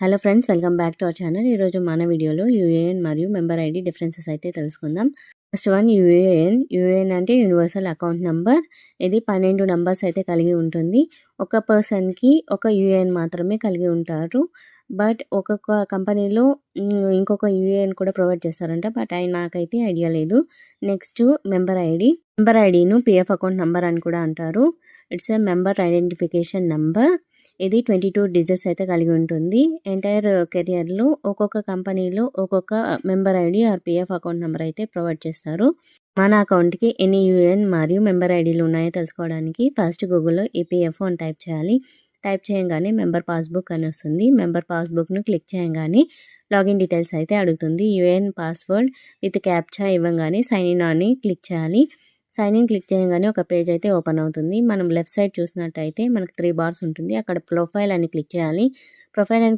Hello friends welcome back to our channel ఈరోజు మన వీడియోలో యూఏఎన్ మరియు మెంబర్ ఐడి డిఫరెన్సెస్ అయితే తెలుసుకుందాం. ఫస్ట్ వన్ యూఏఎన్ యూఏఎన్ అంటే యూనివర్సల్ అకౌంట్ నెంబర్ ఇది పన్నెండు నంబర్స్ అయితే కలిగి ఉంటుంది. ఒక పర్సన్కి ఒక యూఏఎన్ మాత్రమే కలిగి ఉంటారు. బట్ ఒక్కొక్క కంపెనీలో ఇంకొక యూఏఎన్ కూడా ప్రొవైడ్ చేస్తారంట. బట్ అయి నాకైతే ఐడియా లేదు. నెక్స్ట్ మెంబర్ ఐడి మెంబర్ ఐడిను పిఎఫ్ అకౌంట్ నెంబర్ అని కూడా అంటారు. It's a member identification number ఇది ట్వంటీ టూ డిజిట్స్ అయితే కలిగి ఉంటుంది. ఎంటైర్ కెరియర్లో uh, ఒక్కొక్క కంపెనీలో ఒక్కొక్క member ID or PF account number అయితే ప్రొవైడ్ చేస్తారు. మన అకౌంట్కి ఎన్ని యూఎన్ మరియు మెంబర్ ఐడీలు ఉన్నాయో తెలుసుకోవడానికి ఫస్ట్ గూగుల్లో ఈపీఎఫ్ఓ అని టైప్ చేయాలి. టైప్ చేయగానే మెంబర్ పాస్బుక్ అని వస్తుంది. మెంబర్ పాస్బుక్ను క్లిక్ చేయగానే లాగిన్ డీటెయిల్స్ అయితే అడుగుతుంది. యూఏఎన్ పాస్వర్డ్ విత్ క్యాప్చా ఇవ్వగానే సైన్ ఇన్ అని క్లిక్ చేయాలి. సైన్ ఇన్ క్లిక్ చేయగానే ఒక పేజ్ అయితే ఓపెన్ అవుతుంది. మనం లెఫ్ట్ సైడ్ చూసినట్టయితే మనకు త్రీ బార్స్ ఉంటుంది. అక్కడ ప్రొఫైల్ అని క్లిక్ చేయాలి. ప్రొఫైల్ అని